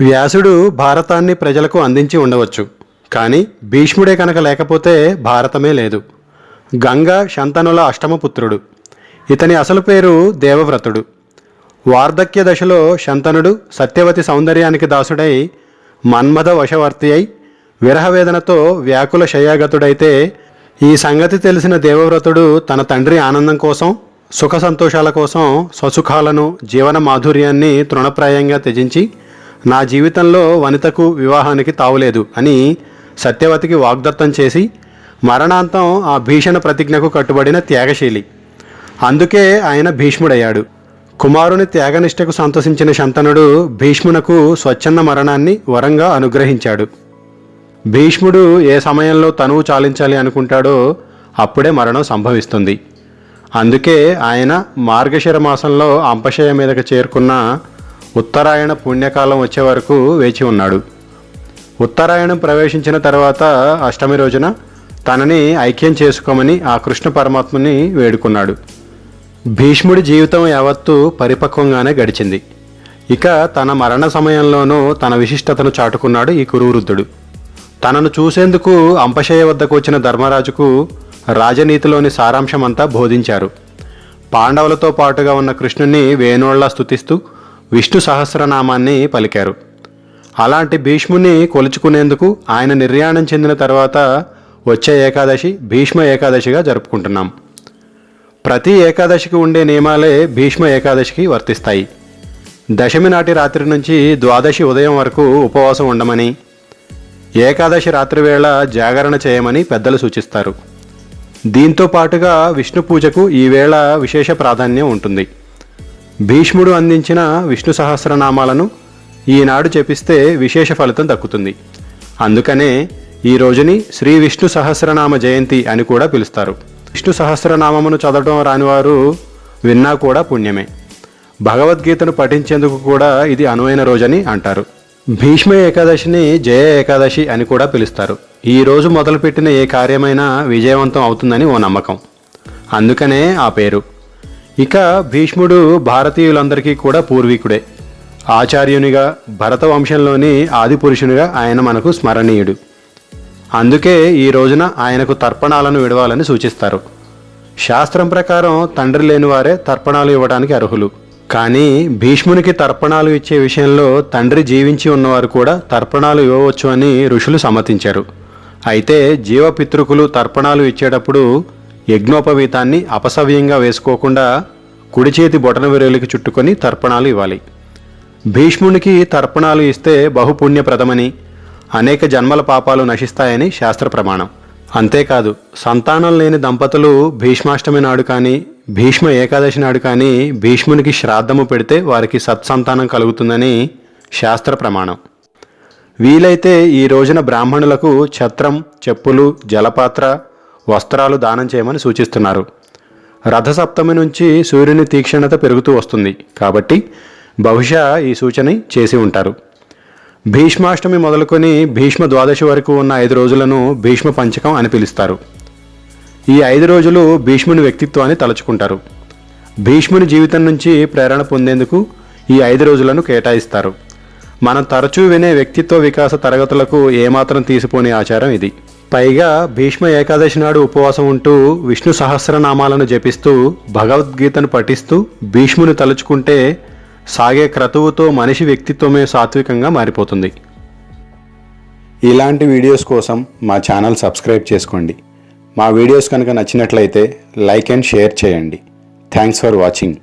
వ్యాసుడు భారతాన్ని ప్రజలకు అందించి ఉండవచ్చు కానీ భీష్ముడే కనుక లేకపోతే భారతమే లేదు. గంగ శంతనుల అష్టమపుత్రుడు. ఇతని అసలు పేరు దేవవ్రతుడు. వార్ధక్య దశలో శంతనుడు సత్యవతి సౌందర్యానికి దాసుడై మన్మథ వశవర్తి అయి విరహవేదనతో వ్యాకుల శయాగతుడైతే ఈ సంగతి తెలిసిన దేవవ్రతుడు తన తండ్రి ఆనందం కోసం సుఖ సంతోషాల కోసం స్వసుఖాలను జీవన మాధుర్యాన్ని తృణప్రాయంగా త్యజించి నా జీవితంలో వనితకు వివాహానికి తావులేదు అని సత్యవతికి వాగ్దత్తం చేసి మరణాంతం ఆ భీషణ ప్రతిజ్ఞకు కట్టుబడిన త్యాగశీలి. అందుకే ఆయన భీష్ముడయ్యాడు. కుమారుని త్యాగనిష్టకు సంతోషించిన శంతనుడు భీష్మునకు స్వచ్ఛంద మరణాన్ని వరంగా అనుగ్రహించాడు. భీష్ముడు ఏ సమయంలో తనువు చాలించాలి అనుకుంటాడో అప్పుడే మరణం సంభవిస్తుంది. అందుకే ఆయన మార్గశిర మాసంలో అంపశయ మీదకు చేరుకున్న ఉత్తరాయణ పుణ్యకాలం వచ్చే వరకు వేచి ఉన్నాడు. ఉత్తరాయణం ప్రవేశించిన తర్వాత అష్టమి రోజున తనని ఐక్యం చేసుకోమని ఆ కృష్ణ పరమాత్మని వేడుకున్నాడు. భీష్ముడి జీవితం యావత్తు పరిపక్వంగానే గడిచింది. ఇక తన మరణ సమయంలోనూ తన విశిష్టతను చాటుకున్నాడు ఈ కురువృద్ధుడు. తనను చూసేందుకు అంపశయ వద్దకు వచ్చిన ధర్మరాజుకు రాజనీతిలోని సారాంశమంతా బోధించారు. పాండవులతో పాటుగా ఉన్న కృష్ణుని వేణోళ్ళా స్థుతిస్తూ విష్ణు సహస్రనామాన్ని పలికారు. అలాంటి భీష్ముని కొలుచుకునేందుకు ఆయన నిర్యాణం చెందిన తర్వాత వచ్చే ఏకాదశి భీష్మ ఏకాదశిగా జరుపుకుంటున్నాం. ప్రతి ఏకాదశికి ఉండే నియమాలే భీష్మ ఏకాదశికి వర్తిస్తాయి. దశమి నాటి రాత్రి నుంచి ద్వాదశి ఉదయం వరకు ఉపవాసం ఉండమని ఏకాదశి రాత్రి వేళ జాగరణ చేయమని పెద్దలు సూచిస్తారు. దీంతో పాటుగా విష్ణు పూజకు ఈ వేళ విశేష ప్రాధాన్యం ఉంటుంది. భీష్ముడు అందించిన విష్ణు సహస్రనామాలను ఈనాడు చెపిస్తే విశేష ఫలితం దక్కుతుంది. అందుకనే ఈ రోజుని శ్రీ విష్ణు సహస్రనామ జయంతి అని కూడా పిలుస్తారు. విష్ణు సహస్రనామమును చదవడం రానివారు విన్నా కూడా పుణ్యమే. భగవద్గీతను పఠించేందుకు కూడా ఇది అనువైన రోజని అంటారు. భీష్మ ఏకాదశిని జయ ఏకాదశి అని కూడా పిలుస్తారు. ఈ రోజు మొదలుపెట్టిన ఏ కార్యమైనా విజయవంతం అవుతుందని ఓ నమ్మకం. అందుకనే ఆ పేరు. ఇక భీష్ముడు భారతీయులందరికీ కూడా పూర్వీకుడే. ఆచార్యునిగా భరత వంశంలోని ఆదిపురుషునిగా ఆయన మనకు స్మరణీయుడు. అందుకే ఈ రోజున ఆయనకు తర్పణాలను విడవాలని సూచిస్తారు. శాస్త్రం ప్రకారం తండ్రి లేని వారే తర్పణాలు ఇవ్వడానికి అర్హులు. కానీ భీష్మునికి తర్పణాలు ఇచ్చే విషయంలో తండ్రి జీవించి ఉన్నవారు కూడా తర్పణాలు ఇవ్వవచ్చు అని ఋషులు సమ్మతించారు. అయితే జీవపితృకులు తర్పణాలు ఇచ్చేటప్పుడు యజ్ఞోపవీతాన్ని అపసవ్యంగా వేసుకోకుండా కుడి చేతి బొటన విరేలికి చుట్టుకొని తర్పణాలు ఇవ్వాలి. భీష్మునికి తర్పణాలు ఇస్తే బహుపుణ్యప్రదమని అనేక జన్మల పాపాలు నశిస్తాయని శాస్త్ర ప్రమాణం అంతేకాదు సంతానం లేని దంపతులు భీష్మాష్టమి నాడు కానీ భీష్మ ఏకాదశి నాడు కానీ భీష్మునికి శ్రాద్ధము పెడితే వారికి సత్సంతానం కలుగుతుందని శాస్త్ర ప్రమాణం వీలైతే ఈ రోజున బ్రాహ్మణులకు ఛత్రం చెప్పులు జలపాత్ర వస్త్రాలు దానం చేయమని సూచిస్తున్నారు. రథసప్తమి నుంచి సూర్యుని తీక్షణత పెరుగుతూ వస్తుంది. కాబట్టి బహుశా ఈ సూచన చేసి ఉంటారు. భీష్మాష్టమి మొదలుకొని భీష్మ ద్వాదశి వరకు ఉన్న ఐదు రోజులను భీష్మ పంచకం అని పిలుస్తారు. ఈ ఐదు రోజులు భీష్ముని వ్యక్తిత్వాన్ని తలుచుకుంటారు. భీష్ముని జీవితం నుంచి ప్రేరణ పొందేందుకు ఈ ఐదు రోజులను కేటాయిస్తారు. మనం తరచూ వినే వ్యక్తిత్వ వికాస తరగతులకు ఏమాత్రం తీసిపోని ఆచారం ఇది. పైగా భీష్మ ఏకాదశి నాడు ఉపవాసం ఉంటూ విష్ణు సహస్రనామాలను జపిస్తూ భగవద్గీతను పఠిస్తూ భీష్ముని తలుచుకుంటే సాగే క్రతువుతో మనిషి వ్యక్తిత్వమే సాత్వికంగా మారిపోతుంది. ఇలాంటి వీడియోస్ కోసం మా ఛానల్ సబ్స్క్రైబ్ చేసుకోండి. మా వీడియోస్ కనుక నచ్చినట్లయితే లైక్ అండ్ షేర్ చేయండి. Thanks for watching.